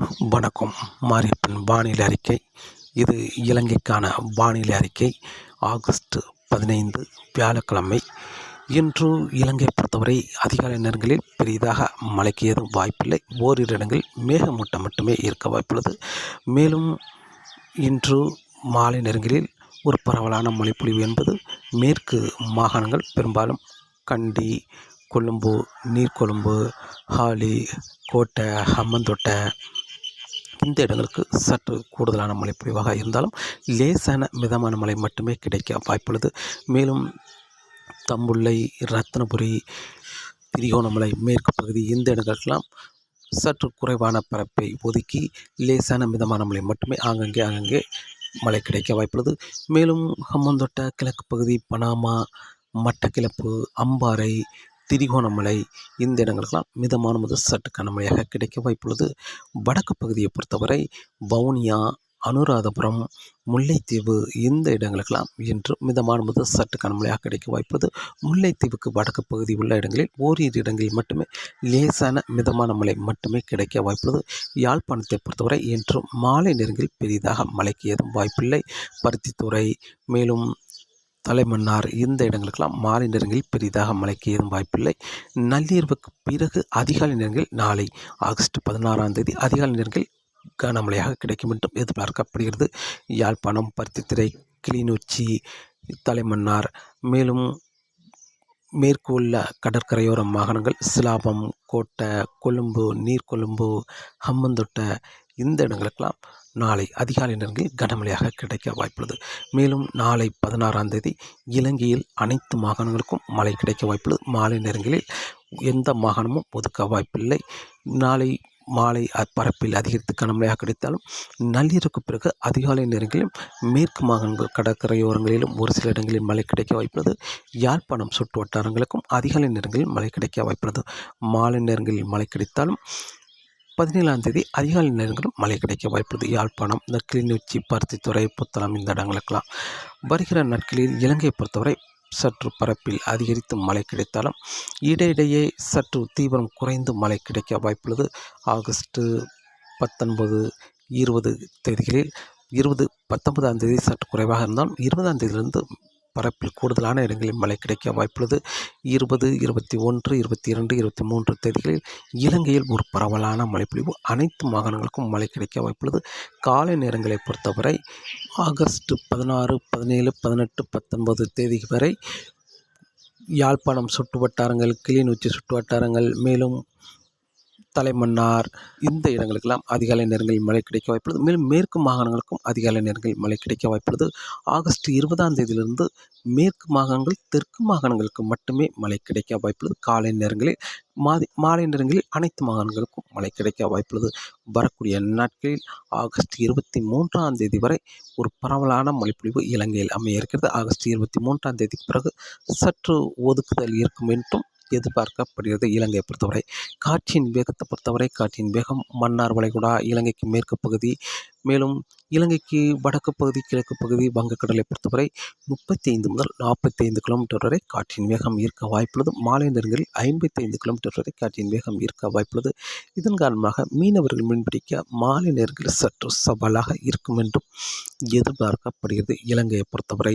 வணக்கம். மாரியப்பன் வானிலை அறிக்கை. இது இலங்கைக்கான வானிலை அறிக்கை. ஆகஸ்ட் பதினைந்து வியாழக்கிழமை. இன்று இலங்கை பொறுத்தவரை அதிகாலை நேரங்களில் பெரிதாக மழைக்கு ஏதும் வாய்ப்பில்லை. ஓரிரு இடங்களில் மேகமூட்டம் மட்டுமே இருக்க வாய்ப்புள்ளது. மேலும் இன்று மாலை நேரங்களில் ஒரு பரவலான மழைப்பொழிவு என்பது மேற்கு மாகாணங்கள் பெரும்பாலும் கண்டி கொழும்பு நீர்கொழும்பு ஹாலி கோட்டை ஹம்மந்தோட்டை இந்த இடங்களுக்கு சற்று கூடுதலான மழை பொழிவாக இருந்தாலும் லேசான மிதமான மழை மட்டுமே கிடைக்க வாய்ப்புள்ளது. மேலும் தம்புள்ளை ரத்னபுரி திரிகோணமலை மேற்கு பகுதி இந்த இடங்களுக்கெல்லாம் சற்று குறைவான பரப்பை ஒதுக்கி லேசான மிதமான மழை மட்டுமே ஆங்கங்கே ஆங்கங்கே மழை கிடைக்க வாய்ப்புள்ளது. மேலும் ஹம்மந்தொட்ட கிழக்கு பகுதி பனாமா மட்டக்கிளப்பு அம்பாறை திரிகோணமலை இந்த இடங்களுக்கெல்லாம் மிதமான முதல் சற்று கனமழையாக கிடைக்க வாய்ப்புள்ளது வடக்கு பகுதியை பொறுத்தவரை வவுனியா அனுராதபுரம் முல்லைத்தீவு இந்த இடங்களுக்கெல்லாம் இன்று மிதமான முதல் சற்று கனமழையாக கிடைக்க வாய்ப்புள்ளது முல்லைத்தீவுக்கு வடக்கு பகுதி உள்ள இடங்களில் ஓரிரு இடங்களில் மட்டுமே லேசான மிதமான மழை மட்டுமே கிடைக்க வாய்ப்புள்ளது யாழ்ப்பாணத்தை பொறுத்தவரை இன்று மாலை நேரங்களில் பெரிதாக மழைக்கு ஏதும் வாய்ப்பில்லை. பருத்தித்துறை மேலும் தலைமன்னார் இந்த இடங்களுக்கெல்லாம் மாலை நேரங்களில் பெரிதாக மழைக்கு ஏதும் வாய்ப்பில்லை. நள்ளிரவுக்கு பிறகு அதிகாலை நேரங்களில் நாளை ஆகஸ்ட் பதினாறாம் தேதி அதிகாலை நேரங்களில் கனமழையாக கிடைக்கும் என்றும் எதிர்பார்க்கப்படுகிறது. யாழ்ப்பாணம் பருத்தித்துறை கிளிநொச்சி தலைமன்னார் மேலும் மேற்கு உள்ள கடற்கரையோர மாகாணங்கள் சிலாபம் கோட்டை கொழும்பு நீர்கொழும்பு ஹம்மந்தொட்டை இந்த இடங்களுக்கெல்லாம் நாளை அதிகாலை நேரங்களில் கனமழையாக கிடைக்க வாய்ப்புள்ளது. மேலும் நாளை பதினாறாம் தேதி இலங்கையில் அனைத்து மாகாணங்களுக்கும் மழை கிடைக்க வாய்ப்புள்ளது. மாலை நேரங்களில் எந்த மாகாணமும் ஒதுக்க வாய்ப்பில்லை. நாளை மாலை பரப்பில் அதிகரித்து கனமழையாக கிடைத்தாலும் நள்ளிரவுக்கு பிறகு அதிகாலை நேரங்களிலும் மேற்கு மாகாணங்கள் கடற்கரையோரங்களிலும் ஒரு சில இடங்களில் மழை கிடைக்க வாய்ப்புள்ளது. யாழ்ப்பாணம் சுற்று வட்டாரங்களுக்கும் அதிகாலை நேரங்களில் மழை கிடைக்க வாய்ப்புள்ளது. மாலை நேரங்களில் மழை கிடைத்தாலும் பதினேழாம் தேதி அதிகாலை நேரங்களும் மழை கிடைக்க வாய்ப்புள்ளது யாழ்ப்பாணம் இந்த கிளிநொச்சி பருத்தித்துறை புத்தளம் இந்த இடங்களுக்கெல்லாம் வருகிற நாட்களில் இலங்கையை பொறுத்தவரை சற்று பரப்பில் அதிகரித்து மழை கிடைத்தாலும் இடையிடையே சற்று தீவிரம் குறைந்து மழை கிடைக்க வாய்ப்புள்ளது ஆகஸ்ட்டு பத்தொன்பது இருபது தேதிகளில் இருபது பத்தொன்பதாம் தேதி சற்று குறைவாக இருந்தாலும் இருபதாம் தேதியிலிருந்து பரப்பில் கூடுதலான இடங்களில் மழை கிடைக்க வாய்ப்புள்ளது. இருபது இருபத்தி ஒன்று இருபத்தி இரண்டு இருபத்தி மூன்று தேதிகளில் இலங்கையில் ஒரு பரவலான மழைப்பொழிவு. அனைத்து மாகாணங்களுக்கும் மழை கிடைக்க வாய்ப்புள்ளது. காலை நேரங்களை பொறுத்தவரை ஆகஸ்ட் பதினாறு பதினேழு பதினெட்டு பத்தொன்பது தேதி வரை யாழ்ப்பாணம் சுற்று வட்டாரங்கள் கிளிநொச்சி சுற்று வட்டாரங்கள் மேலும் தலைமன்னார். இந்த இடங்களுக்கெல்லாம் அதிகாலை நேரங்களில் மழை கிடைக்க வாய்ப்புள்ளது. மேலும் மேற்கு மாகாணங்களுக்கும் அதிகாலை நேரங்களில் மழை கிடைக்க வாய்ப்புள்ளது. ஆகஸ்ட் இருபதாம் தேதியிலிருந்து மேற்கு மாகாணங்கள் தெற்கு மாகாணங்களுக்கு மட்டுமே மழை கிடைக்க வாய்ப்புள்ளது. காலை நேரங்களில் மாதி மாலை நேரங்களில் அனைத்து மாகாணங்களுக்கும் மழை கிடைக்க வாய்ப்புள்ளது. வரக்கூடிய நாட்களில் ஆகஸ்ட் இருபத்தி மூன்றாம் தேதி வரை ஒரு பரவலான மழைப்பொழிவு இலங்கையில் அமைய இருக்கிறது. ஆகஸ்ட் இருபத்தி மூன்றாம் தேதிக்கு பிறகு சற்று ஒதுக்குதல் இருக்கும் என்றும் எதிர்பார்க்கப்படுகிறது இலங்கையை பொறுத்தவரை. காற்றின் வேகத்தை பொறுத்தவரை காற்றின் வேகம் மன்னார் வளைகுடா இலங்கைக்கு மேற்கு பகுதி மேலும் இலங்கைக்கு வடக்கு பகுதி கிழக்கு பகுதி வங்கக்கடலை பொறுத்தவரை முப்பத்தி ஐந்து முதல் நாற்பத்தி ஐந்து கிலோமீட்டர் வரை காற்றின் வேகம் ஈர்க்க வாய்ப்புள்ளது. மாலை நேரங்களில் ஐம்பத்தி ஐந்து கிலோமீட்டர் வரை காற்றின் வேகம் ஈர்க்க வாய்ப்புள்ளது. இதன் காரணமாக மீனவர்கள் மீன்பிடிக்க மாலை நேரங்களில் சற்று சவாலாக இருக்கும் என்றும் எதிர்பார்க்கப்படுகிறது. இலங்கையை பொறுத்தவரை